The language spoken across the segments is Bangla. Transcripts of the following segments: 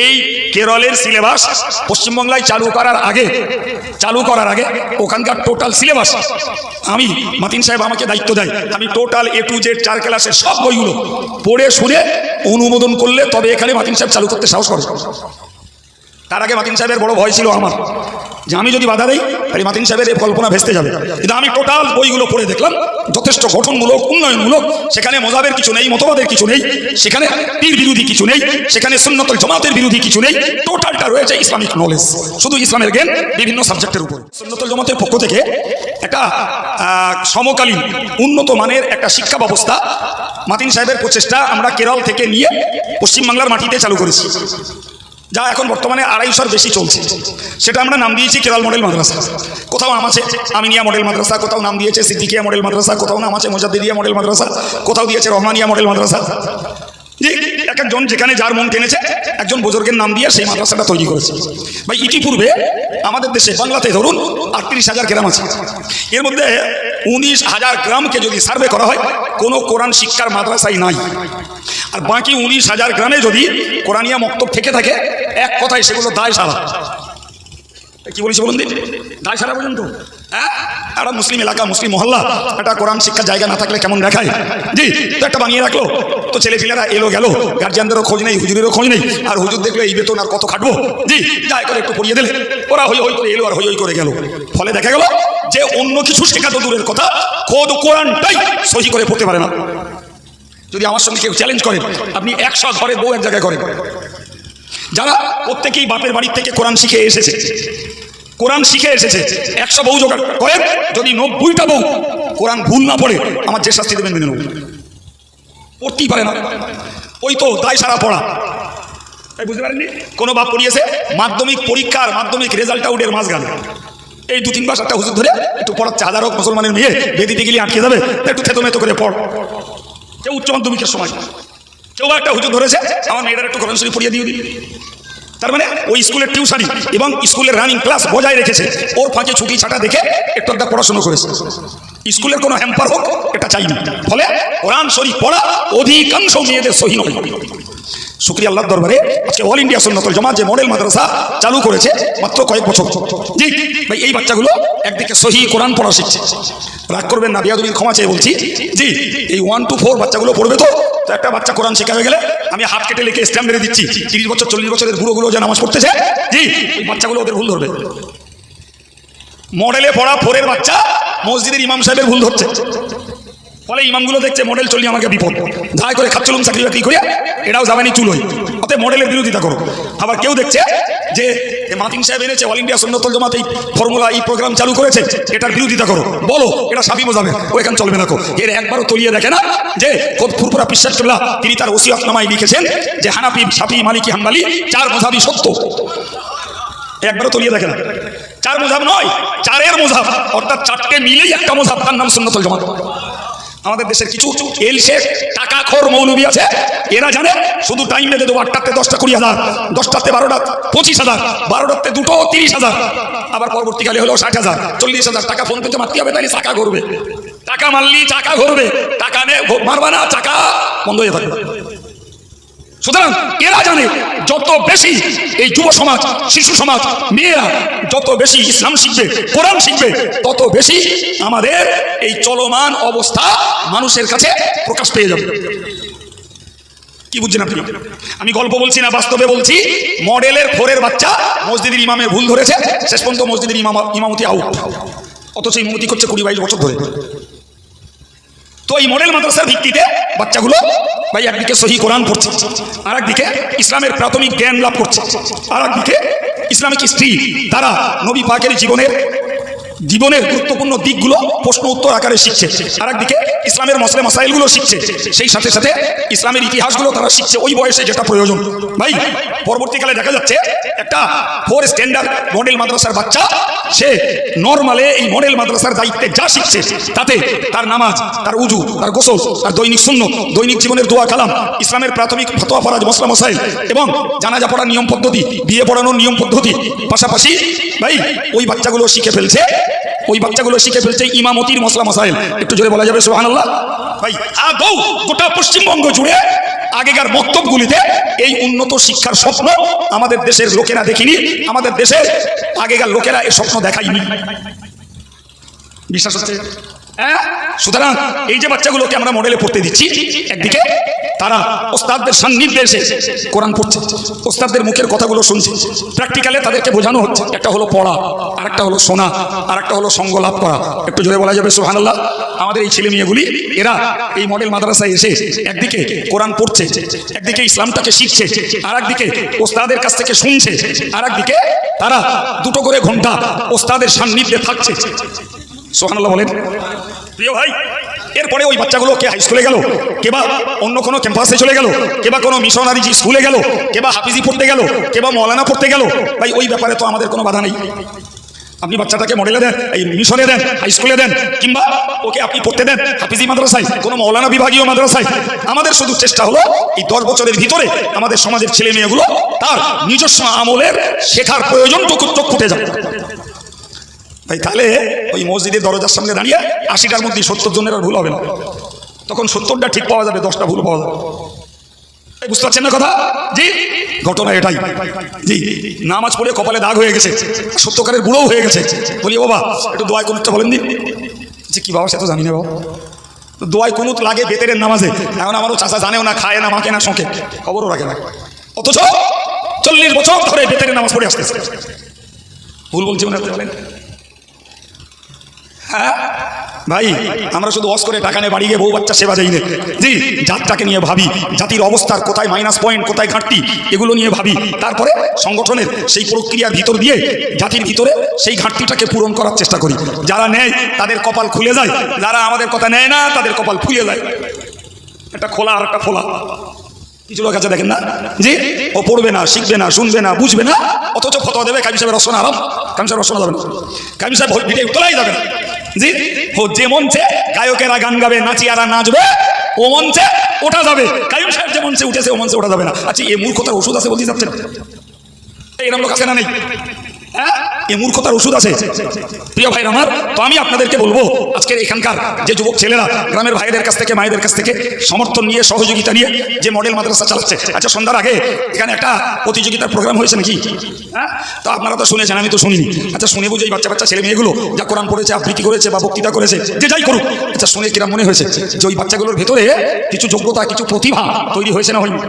এই কেরলের সিলেবাস পশ্চিমবাংলায় চালু করার আগে, চালু করার আগে ওখানকার টোটাল সিলেবাস। আমি মাতিন সাহেব আমাকে দায়িত্ব দেয়। আমি টোটাল এ টু জেড চার ক্লাসের সব বইগুলো পড়ে শুনে অনুমোদন করলে তবে এখানে মাতিন সাহেব চালু করতে সাহস করে। তার আগে মাতিন সাহেবের বড় ভয় ছিল আমার যে আমি যদি বাধা দিই, তাহলে মাতিন সাহেবের এই কল্পনা ভেস্তে যাবে। কিন্তু আমি টোটাল বইগুলো পড়ে দেখলাম, যথেষ্ট গঠনমূলক, উন্নয়নমূলক, সেখানে মজাবের কিছু নেই, মতবাদের কিছু নেই, সেখানে পীর বিরোধী কিছু নেই, সেখানে সুন্নতল জমাতের বিরোধী কিছু নেই, টোটালটা রয়েছে ইসলামিক নলেজ শুধু ইসলামের জ্ঞান, বিভিন্ন সাবজেক্টের উপর। সুন্নতল জমাতের পক্ষ থেকে একটা সমকালীন, উন্নত মানের একটা শিক্ষা ব্যবস্থা মাতিন সাহেবের প্রচেষ্টা আমরা কেরল থেকে নিয়ে পশ্চিমবাংলার মাটিতে চালু করেছি। যা এখন বর্তমানে আড়াইশোর বেশি চলছে। সেটা আমরা নাম দিয়েছি কেরাল মডেল মাদ্রাসা। কোথাও নাম আছে আমিনিয়া মডেল মাদ্রাসা, কোথাও নাম দিয়েছে সিদ্দিকিয়া মডেল মাদ্রাসা, কোথাও নাম আছে মোজাদ্দিদিয়া মডেল মাদ্রাসা, কোথাও দিয়েছে রহমানিয়া মডেল মাদ্রাসা। একজন যেখানে যার মন টেনেছে, একজন বুজুর্গের নাম দিয়ে সেই মাদ্রাসাটা তৈরি করেছে। ভাই, ইতিপূর্বে আমাদের দেশে, বাংলাতে ধরুন, আটত্রিশ হাজার গ্রাম আছে। এর মধ্যে উনিশ হাজার গ্রামকে যদি সার্ভে করা হয়, কোনো কোরআন শিক্ষার মাদ্রাসাই নাই। আর বাকি উনিশ হাজার গ্রামে যদি কোরআনিয়া মক্তব থেকে থাকে, এক কথায় সেগুলো দায় সারা কি বলেছি বলুন দায় সারা পর্যন্ত হ্যাঁ? একটা মুসলিম এলাকা, মুসলিম মহল্লা, একটা কোরআন শিক্ষার জায়গা না থাকলে কেমন দেখায়? জি, তো একটা বানিয়ে রাখল। তো ছেলেপিলেরা এলো, গেল। গার্জিয়ানদেরও খোঁজ নেই, হুজুরেরও খোঁজ নেই। আর হুজুর দেখলে এই বেতন আর কত খাটবো? জি, যাই করে একটু পড়িয়ে দিলে। ওরা হই হই করে এলো আর হই হই করে গেল। ফলে দেখা গেল যে অন্য কিছু শেখা তো দূরের কথা। খোদ কোরআনটাই সহি করে পড়তে পারে না। যদি আমার সঙ্গে কেউ চ্যালেঞ্জ করেন আপনি একশো ঘরে বউ এক জায়গায় করেন। যারা প্রত্যেকেই বাপের বাড়ির থেকে কোরআন শিখে এসেছে। কোরআন শিখে এসেছে। একশো বউ জোগাড় করেন যদি নব্বইটা বউ কোরআন ভুল না পড়ে, আমার যে শাস্তি দেবেন, মেনে নেব। পড়তেই পারে না। ওই তো দায় সারা পড়া। তাই বুঝতে পারেননি? কোনো বাপ পড়িয়েছে, মাধ্যমিক পরীক্ষার মাধ্যমিক রেজাল্ট আউটের মাঝখানে। এই দু তিন মাস একটা হুজুর ধরে একটু পড়াচ্ছে, হাজার হোক মুসলমানের মেয়ে, বেদিতে গেলে আটকে যাবে, একটু থেতো মেতো করে পড়। কেউ উচ্চ মাধ্যমিকের সময় কেউ একটা হুজুর ধরেছে, আমার মেয়েটার একটু কোরআন শরীফ পড়িয়ে দিয়ে দিই তার মানে ওই স্কুলের টিউশনি এবং স্কুলের রানিং ক্লাস বজায় রেখেছে। ওর ফাঁকে ছুটি ছাটা দেখে একটু একটা পড়াশোনা করেছে। স্কুলের কোনো হ্যাম্পার হোক, এটা চাইনি। ফলে কোরআন শরীফ পড়া অধিকাংশ মেয়েদের সহি নয়। শুক্রিয়া আল্লাহর দরবারে আজকে অল ইন্ডিয়া সুন্নতুল জামাত যে মডেল মাদ্রাসা চালু করেছে মাত্র কয়েক বছর। জি, ভাই, এই বাচ্চাগুলো একদিকে সহি কোরআন পড়া শিখছে। রাগ করবেন না, বিয়াদুবির ক্ষমা চেয়ে বলছি। জি, এই ওয়ান টু ফোর বাচ্চাগুলো পড়বে তো একটা বাচ্চা কোরআন শেখা হয়ে গেলে আমি হাত কেটে লিখে স্ট্যাম্প মেরে দিচ্ছি। তিরিশ বছর, চল্লিশ বছরের বুড়োগুলো যে নামাজ পড়তেছে, জি, এই বাচ্চাগুলো ওদের ভুল ধরবে। মডেলে পড়া ফোরের বাচ্চা, মসজিদের ইমাম সাহেবের ভুল ধরছে। ফলে ইমামগুলো দেখছে মডেল চললে আমাকে বিপদ। ধায় করে খাচ্চলুম চাকরি বাকরি করে এটাও যাবেনি চুলোই অতএব মডেলের বিরোধিতা করো। আবার কেউ দেখছে যে মাতিন সাহেব এনেছে অল ইন্ডিয়া সুন্নতল জামাত এই ফর্মুলা এই প্রোগ্রাম চালু করেছে, এটার বিরোধিতা করো। বলো, এটা সাফি মোজাবে ও এখান চলবে না কো। এর একবারও তলিয়ে দেখে না যে, খোদ ফুরপুরা বিশ্বাস করলা তিনি তার ওসিয়ত নামায় লিখেছেন যে হানাপি সাফি, মালিকি, হাম্বালি, চার মোজাবি সত্য। একবারও তলিয়ে দেখে না। চার মোজাব নয়, চারের মোজাব। অর্থাৎ চারটে মিলেই একটা মোজাব। তার নাম সুন্নতল জামাত। আমাদের দেশের কিছু এলসে টাকা খোর মৌলবী আছে। এরা জানে শুধু টাইম বেঁধে দেবো, আটটাতে দশটা কুড়ি হাজার, দশটাতে বারোটা পঁচিশ হাজার, বারোটাতে দুটো তিরিশ হাজার, আবার পরবর্তীকালে হলো ষাট হাজার, চল্লিশ হাজার টাকা ফোন পেতে মারতে হবে তাই চাকা ঘুরবে। টাকা মারলি, চাকা ঘুরবে। টাকা নে, মারবা না, চাকা বন্ধ হয়ে থাকবে সুতরাং এরা জানে যত বেশি এই যুব সমাজ, শিশু সমাজ, মেয়েরা যত বেশি ইসলাম শিখবে, কোরআন শিখবে, তত বেশি আমাদের এই চলমান অবস্থা মানুষের কাছে প্রকাশ পেয়ে যাবে। কি বুঝছেন আপনি? আমি গল্প বলছি না, বাস্তবে বলছি, মডেলের ফোরের বাচ্চা মসজিদের ইমামের ভুল ধরেছে, শেষ পর্যন্ত মসজিদের ইমাম ইমামতি আউট অথচ ইমামতি করছে কুড়ি বাইশ বছর ধরে। তো এই মডেল মাদ্রাসার ভিত্তিতে বাচ্চাগুলো ভাই, একদিকে সহি কোরআন পড়ছে আর একদিকে ইসলামের প্রাথমিক জ্ঞান লাভ করছে আর একদিকে ইসলামিক স্ত্রী তারা নবী পাকের জীবনের জীবনের গুরুত্বপূর্ণ দিকগুলো প্রশ্ন উত্তর আকারে শিখছে। আর একদিকে ইসলামের মশলে মাসাইলগুলো শিখছে। সেই সাথে সাথে ইসলামের ইতিহাসগুলো তারা শিখছে ওই বয়সে যেটা প্রয়োজন। ভাই, পরবর্তীকালে দেখা যাচ্ছে একটা ফোর স্ট্যান্ডার্ড মডেল মাদ্রাসার বাচ্চা, সে নর্মালে এই মডেল মাদ্রাসার দায়িত্বে যা শিখছে, তাতে তার নামাজ, তার উজু, তার গোসল, তার দৈনিক শূন্য দৈনিক জীবনের দোয়া কালাম, ইসলামের প্রাথমিক ফতোয়া ফরাজ মশলা মশাইল এবং জানাজা পড়ার নিয়ম পদ্ধতি, বিয়ে পড়ানোর নিয়ম পদ্ধতি পাশাপাশি, ভাই, ওই বাচ্চাগুলো শিখে ফেলছে। ওই বাচ্চাগুলো শিখে ফেলছে ইমামতির মশলা মশাইল। একটু জোরে বলা যাবে সোহান আল্লাহ ভাই আদৌ গোটা পশ্চিমবঙ্গ জুড়ে আগেকার বক্তব্যগুলিতে এই উন্নত শিক্ষার স্বপ্ন আমাদের দেশের লোকেরা দেখিনি, আমাদের দেশের আগেকার লোকেরা এই স্বপ্ন দেখায়নি। বিশ্বাস হচ্ছে? হ্যাঁ? সুতরাং এই যে বাচ্চাগুলোকে আমরা মডেলে পড়তে দিচ্ছি, একদিকে তারা ওস্তাদদের সান্নিধ্যে এসে কোরআন পড়ছে, ওস্তাদদের মুখের কথাগুলো শুনছে। প্র্যাকটিক্যালে তাদেরকে বোঝানো হচ্ছে, একটা হলো পড়া আর একটা হলো শোনা আর একটা হলো সঙ্গ লাভ করা। একটু জোরে বলা যাবে সোহানাল্লাহ আমাদের এই ছেলে মেয়েগুলি, এরা এই মডেল মাদ্রাসায় এসে একদিকে কোরআন পড়ছে, একদিকে ইসলামটাকে শিখছে আর একদিকে ওস্তাদের কাছ থেকে শুনছে আর একদিকে তারা দুটো করে ঘণ্টা ওস্তাদের সান্নিধ্যে থাকছে। সোহানাল্লাহ বলেন। প্রিয় ভাই, এরপরে ওই বাচ্চাগুলো কে হাই স্কুলে গেল, কে বা অন্য কোনো ক্যাম্পাসে চলে গেল, কে বা কোনো মিশনারি জি স্কুলে গেল, কে বা হাফিজি পড়তে গেল, কে বা মৌলানা পড়তে গেল, ভাই ওই ব্যাপারে তো আমাদের কোনো বাধা নেই। আপনি বাচ্চাটাকে মডেলে দেন, এই মিশনে দেন হাই স্কুলে দেন, কিংবা ওকে আপনি পড়তে দেন হাফিজি মাদ্রাসায়, কোনো মৌলানা বিভাগীয় মাদ্রাসায়। আমাদের শুধু চেষ্টা হলো এই দশ বছরের ভিতরে আমাদের সমাজের ছেলে মেয়েগুলো তার নিজস্ব আমলের শেখার প্রয়োজনটুকু চোখ ফুটে যাবে ভাই তাহলে ওই মসজিদের দরজার সামনে দাঁড়িয়ে আশিটার মধ্যে সত্তর জনের আর ভুল হবে না। তখন সত্তরটা ঠিক পাওয়া যাবে, দশটা ভুল পাওয়া যাবে। বুঝতে পারছেন না কথা? জি, ঘটনা এটাই। জি, নামাজ পড়ে কপালে দাগ হয়ে গেছে, সত্যকারের বুড়ো হয়ে গেছে। বলি বাবা, একটু দোয়ায় কোনটা বলেন দিন যে কি বাবা, সে তো জানি না বাবা। তো দোয়ায় কুনুত লাগে বেতেরের নামাজে। এখন আমারও চাষা জানেও না, খায় না মাকে না, শোকে। খবরও রাখে না। অথচ চল্লিশ বছর ধরে বেতেরের নামাজ পড়ে আসতেছে। ভুল বলছি মনে বলেন? হ্যাঁ? ভাই, আমরা শুধু অস করে টাকা নিয়ে বাড়ি গিয়ে বউ বাচ্চা সেবা যাই না। জি, জাতটাকে নিয়ে ভাবি, জাতির অবস্থার কোথায় মাইনাস পয়েন্ট কোথায় ঘাটতি, এগুলো নিয়ে ভাবি। তারপরে সংগঠনের সেই প্রক্রিয়ার ভিতর দিয়ে জাতির ভিতরে সেই ঘাটতিটাকে পূরণ করার চেষ্টা করি। যারা নেয়, তাদের কপাল খুলে যায়। যারা আমাদের কথা নেয় না, তাদের কপাল ফুলে যায়। একটা খোলা আর একটা ফোলা। কিছু লোক আছে দেখেন না? জি, ও পড়বে না, শিখবে না, শুনবে না, বুঝবে না, অথচ ফতোয়া দেবে কামি সাহেবের রসনা আরাম কামি সাহেব রসনা যাবে না। কামি সাহেব ভিডিও তোলাই যাবে না। জি? যে মঞ্চে গায়কেরা গান গাবে, নাচিয়ারা নাচবে, ও মঞ্চে ওঠা যাবে। কায়ুম সাহেব যে মঞ্চে উঠেছে, ও মঞ্চে ওঠা যাবে না। আচ্ছা এই মূর্খতার ওষুধ আছে বলতে যাচ্ছে না। এরকম লোক আছে না নেই। হ্যাঁ এই মূর্খতার ওষুধ আছে। প্রিয় ভাই আমার, তো আমি আপনাদেরকে বলব, আজকের এখানকার যে যুবক ছেলেরা গ্রামের ভাইদের কাছ থেকে, মায়েদের কাছ থেকে সমর্থন নিয়ে, সহযোগিতা নিয়ে যে মডেল মাদ্রাসা চালাচ্ছে। আচ্ছা সন্ধ্যার আগে এখানে একটা প্রতিযোগিতার প্রোগ্রাম হয়েছে নাকি? হ্যাঁ? তো আপনারা তো শুনেছেন, আমি তো শুনিনি। আচ্ছা শুনে বুঝে বাচ্চা বাচ্চা ছেলে মেয়েগুলো যা কোরআন পড়েছে, আবৃত্তি করেছে বা বক্তৃতা করেছে, যে যাই করুক। আচ্ছা শুনে কিরম মনে হয়েছে যে ওই বাচ্চাগুলোর ভেতরে কিছু যোগ্যতা, কিছু প্রতিভা তৈরি হয়েছে না হয়নি?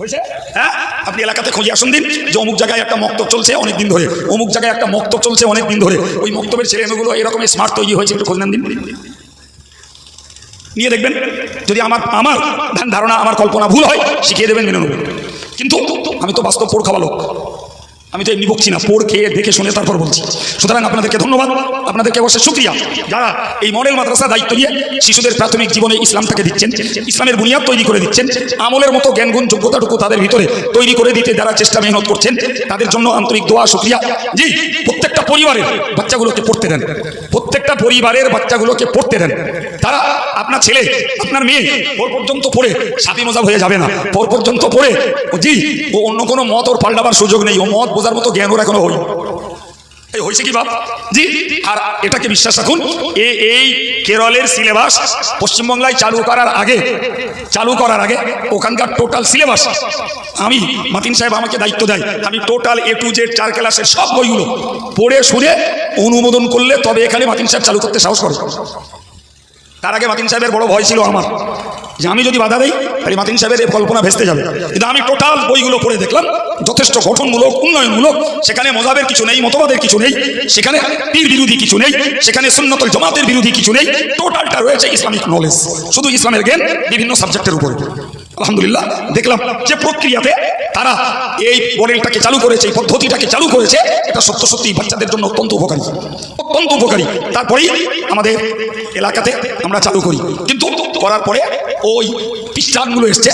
হয়েছে? হ্যাঁ? আপনি এলাকাতে খুঁজে আসুন দিন। যে অমুক জায়গায় একটা মক্তব চলছে অনেক দিন ধরে। অমুক জায়গায় একটা মক্তব চলছে অনেক দিন ধরে। ওই মক্তবের ছেলেমেয়েগুলো এরকম স্মার্ট তৈরি হয়েছে, একটু খোঁজ দিন। নিয়ে দেখবেন, যদি আমার আমার ধ্যান ধারণা, আমার কল্পনা ভুল হয়, শিখিয়ে দেবেন মেনে নেবেন। কিন্তু আমি তো বাস্তব পোড় খাওয়া লোক আমি তো এমনি বকছি না, পড় খেয়ে দেখে শুনে তারপর বলছি। সুতরাং আপনাদেরকে ধন্যবাদ, আপনাদেরকে অবশ্যই শুক্রিয়া। যারা এই মডেল মাদ্রাসা দায়িত্ব নিয়ে শিশুদের প্রাথমিক জীবনে ইসলাম ইসলামটাকে দিচ্ছেন, ইসলামের বুনিয়াদ তৈরি করে দিচ্ছেন, আমলের মতো জ্ঞানগুণ, যোগ্যতাটুকু তাদের ভিতরে তৈরি করে দিতে যারা চেষ্টা মেহনত করছেন, তাদের জন্য আন্তরিক দোয়া, শুক্রিয়া। জি প্রত্যেকটা পরিবারের বাচ্চাগুলোকে পড়তে দেন। প্রত্যেকটা পরিবারের বাচ্চাগুলোকে পড়তে দেন। তারা আপনার ছেলে, আপনার মেয়ে ওর পর্যন্ত পড়ে সাপি মজা হয়ে যাবে না। পর পর্যন্ত পড়ে জি ও অন্য কোনো মত ওর পাল্টাবার সুযোগ নেই। ও মত বোঝার মতো জ্ঞান ওর এখনও হই এই হয়েছে কি বাপ জি, আর এটাকে বিশ্বাস রাখুন, এ এই কেরলের সিলেবাস পশ্চিমবাংলায় চালু করার আগে, চালু করার আগে ওখানকার টোটাল সিলেবাস। আমি মাতিন সাহেব আমাকে দায়িত্ব দেয়, আমি টোটাল এ টু জেড চার ক্লাসের সব বইগুলো পড়ে শুনে অনুমোদন করলে তবে এখানে মাতিন সাহেব চালু করতে সাহস করে। তার আগে মাতিন সাহেবের বড় ভয় ছিল আমার, যে আমি যদি বাধা দিই, তাহলে মাতিন সাহেবের এই কল্পনা ভেস্তে যাবে। কিন্তু আমি টোটাল বইগুলো পড়ে দেখলাম যথেষ্ট গঠনমূলক, উন্নয়নমূলক, সেখানে মজাবের কিছু নেই, মতবাদের কিছু নেই, সেখানে পীর বিরোধী কিছু নেই, সেখানে সুন্নতল জমাতের বিরোধী কিছু নেই, টোটালটা রয়েছে ইসলামিক নলেজ শুধু ইসলামের জ্ঞান, বিভিন্ন সাবজেক্টের উপরে। আলহামদুলিল্লাহ, দেখলাম যে প্রক্রিয়াতে তারা এই মডেলটাকে চালু করেছে, এই পদ্ধতিটাকে চালু করেছে, এটা সত্য সত্যি বাচ্চাদের জন্য অত্যন্ত উপকারী অত্যন্ত উপকারী। তারপরেই আমাদের এলাকাতে আমরা চালু করি। কিন্তু করার পরে ওই খ্রিস্টানগুলো এসছে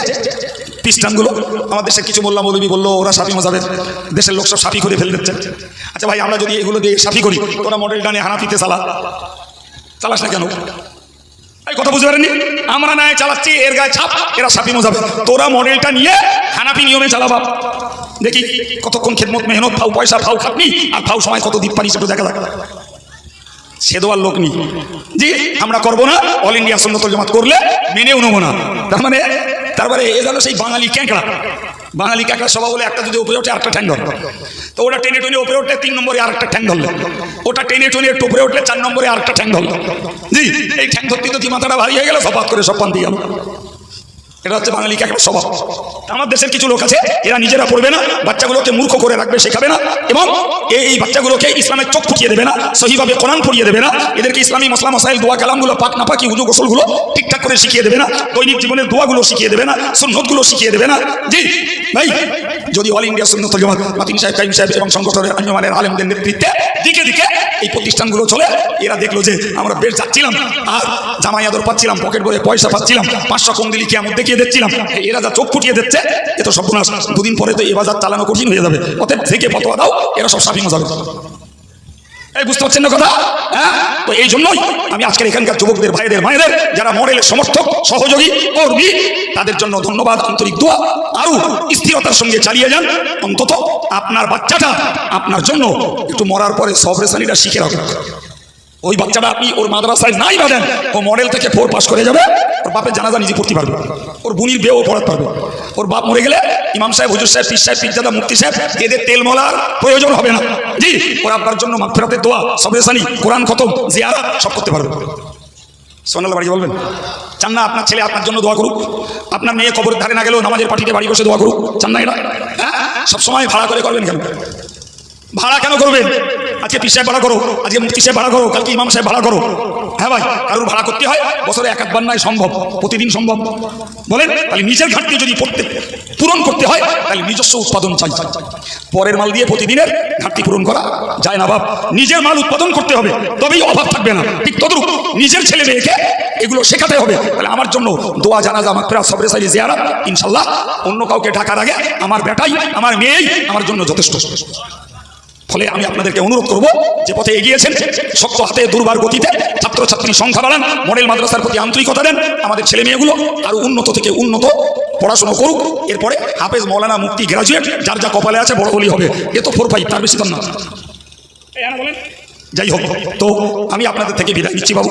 খ্রিস্টানগুলো আমার দেশের কিছু মোল্লা মৌলবী বলল, ওরা সাফি মজাবের। দেশের লোক সব সাফি করে ফেলে দিচ্ছে। আচ্ছা ভাই, আমরা যদি এগুলো দিয়ে সাফি করি, তোরা মডেল ডানে হানাফিতে চালা। চালাস না কেন? এই কথা বুঝতে পারেননি? আমরা নাই চালাচ্ছি, এর গায়ে ছাপ, এরা সাপি মজাবে। তোরা মডেলটা নিয়ে হানাপি নিয়মে চালাবা। দেখি, কতক্ষণ খেদমত, মেহনত ফাউ পয়সা ফাউ খাটনি, আর ফাউ সময় কত দ্বীপ পানি, সেটা দেখা যাক। সে দেওয়ার লোক নেই। জি, আমরা করব না। অল ইন্ডিয়া সুন্নতল জামাত করলে মেনেও নেব না। তার মানে তারপরে এ গেল সেই বাঙালি ক্যাঁকড়া। বাঙালি ক্যাঁকড়া সবাই বলে একটা যদি উপরে ওঠে আরেকটা ঠ্যাং ধরলো। তো ওটা টেনে টেনে উপরে উঠলে তিন নম্বরে আরেকটা ঠ্যাং ধরলো। ওটা টেনে টেনে একটু উপরে উঠলে চার নম্বরে আরেকটা ঠ্যাং ধরলো। জি, এই ঠ্যাং ধরতে তো মাথাটা ভারী হয়ে গেল, সপাত করে সব পান্তি গেল এটা হচ্ছে বাঙালি একটা স্বভাব। আমার দেশের কিছু লোক আছে, এরা নিজেরা পড়বে না, বাচ্চাগুলোকে মূর্খ করে রাখবে শেখাবে না, এবং এই বাচ্চাগুলোকে ইসলামের চোখ ফুটিয়ে দেবে না, সহিভাবে কোরআন পড়িয়ে দেবে না, এদেরকে ইসলামী মসলা মশাইল দোয়া, কালামগুলো, পাক না পাকি উজু গোসলগুলো ঠিকঠাক করে শিখিয়ে দেবে না, দৈনিক জীবনের দোয়াগুলো শিখিয়ে দেবে না, সুন্নতগুলো শিখিয়ে দেবে না। জি, ভাই, যদি অল ইন্ডিয়া সুন্নত জামাত, মাতিন সাহেব, কাইম সাহেব এবং সংগঠনের আঞ্জমানের আলেমদের নেতৃত্বে দিকে দিকে এই প্রতিষ্ঠানগুলো চলে, এরা দেখল যে আমরা বেশ যাচ্ছিলাম, আর জামাই আদর পাচ্ছিলাম, পকেট করে পয়সা পাচ্ছিলাম, পাঁচশো কম দিলি কি দেখিয়ে দিচ্ছিলাম এরা যা চোখ ফুটিয়ে দিচ্ছে এ তো সর্বনাশ। দুদিন পরে তো এ বাজার চালানো কঠিন হয়ে যাবে। অতএব থেকে ফতোয়া দাও, এরা সব সাফি মজা এই বুঝতে পারছেন না কথা? হ্যাঁ? তো এই জন্যই আমি আজকের এখানকার যুবকদের, ভাইদের, মায়েদের, যারা মডেলের সমর্থক, সহযোগী, কর্মী, তাদের জন্য ধন্যবাদ, আন্তরিক দোয়া। আরও স্থিরতার সঙ্গে চালিয়ে যান। অন্তত আপনার বাচ্চাটা আপনার জন্য একটু মরার পরে সব রেসানিটা শিখে রাখুন ওই বাচ্চাটা আপনি ওর মাদ্রাসায় নাই বাঁধেন ও মডেল থেকে ফোর পাস করে যাবে, ওর বাপের জানাজা নিজে পড়তে পারবে। ওর বুনির বেও পড়াতে পারবে। ওর বাপ মরে গেলে ইমাম সাহেব, হুজুর সাহেব, পীর সাহেব, পীরজাদা মুক্তি সাহেব, এদের তেল মলার প্রয়োজন হবে না। জি, ওর আব্বার জন্য মাগফিরাতের দোয়া সবরেসানি কোরআন খতম জিয়ারা সব করতে পারবে। সোনাল বাড়ি বলবেন? চান না আপনার ছেলে আপনার জন্য দোয়া করুক। আপনার মেয়ে কবরের ধারে না গেলেও নামাজের পার্টিতে বাড়ি বসে দোয়া করুক। চান না এটা? হ্যাঁ? সবসময় ভাড়া করে করবেন কেন? ভাড়া কেন করবেন আজকে পীর সাহেব ভাড়া করো, আজকে মুক্তি সাহেব ভাড়া করো, কালকে ইমাম সাহেব ভাড়া করো। হ্যাঁ ভাই, কারোর ভাড়া করতে হয়, বছরে এক একবার নয় সম্ভব, প্রতিদিন সম্ভব। বলেন, তাহলে নিজের ঘাটতি যদি পড়তে, পূরণ করতে হয়, তাহলে নিজস্ব উৎপাদন চাই। পরের মাল দিয়ে প্রতিদিনের ঘাটতি পূরণ করা যায় না বাপ। নিজের মাল উৎপাদন করতে হবে, তবেই অভাব থাকবে না। ঠিক তদ্রুপ, নিজের ছেলে মেয়েকে এগুলো শেখাতে হবে। তাহলে আমার জন্য দোয়া, জানাজা আমার প্রায় সবরে সাইডে জিয়ারা ইনশাল্লাহ অন্য কাউকে ঢাকার আগে আমার বেটাই, আমার মেয়েই আমার জন্য যথেষ্ট। ফলে আমি আপনাদেরকে অনুরোধ করব যে পথে এগিয়েছেন শক্ত হাতে দুর্বার গতিতে ছাত্রছাত্রী সংখ্যা বাড়ান মডেল মাদ্রাসার প্রতি আন্তরিকতা দেন আমাদের ছেলে মেয়েগুলো আরও উন্নত থেকে উন্নত পড়াশোনা করুক। এরপরে হাফেজ মৌলানা মুক্তি গ্রাজুয়েট যার যা কপালে আছে বড় বলি হবে। এ তো ফোর ফাইভ তার বেশি তো না। যাই হোক তো আমি আপনাদের থেকে বিদায় নিচ্ছি বাবু।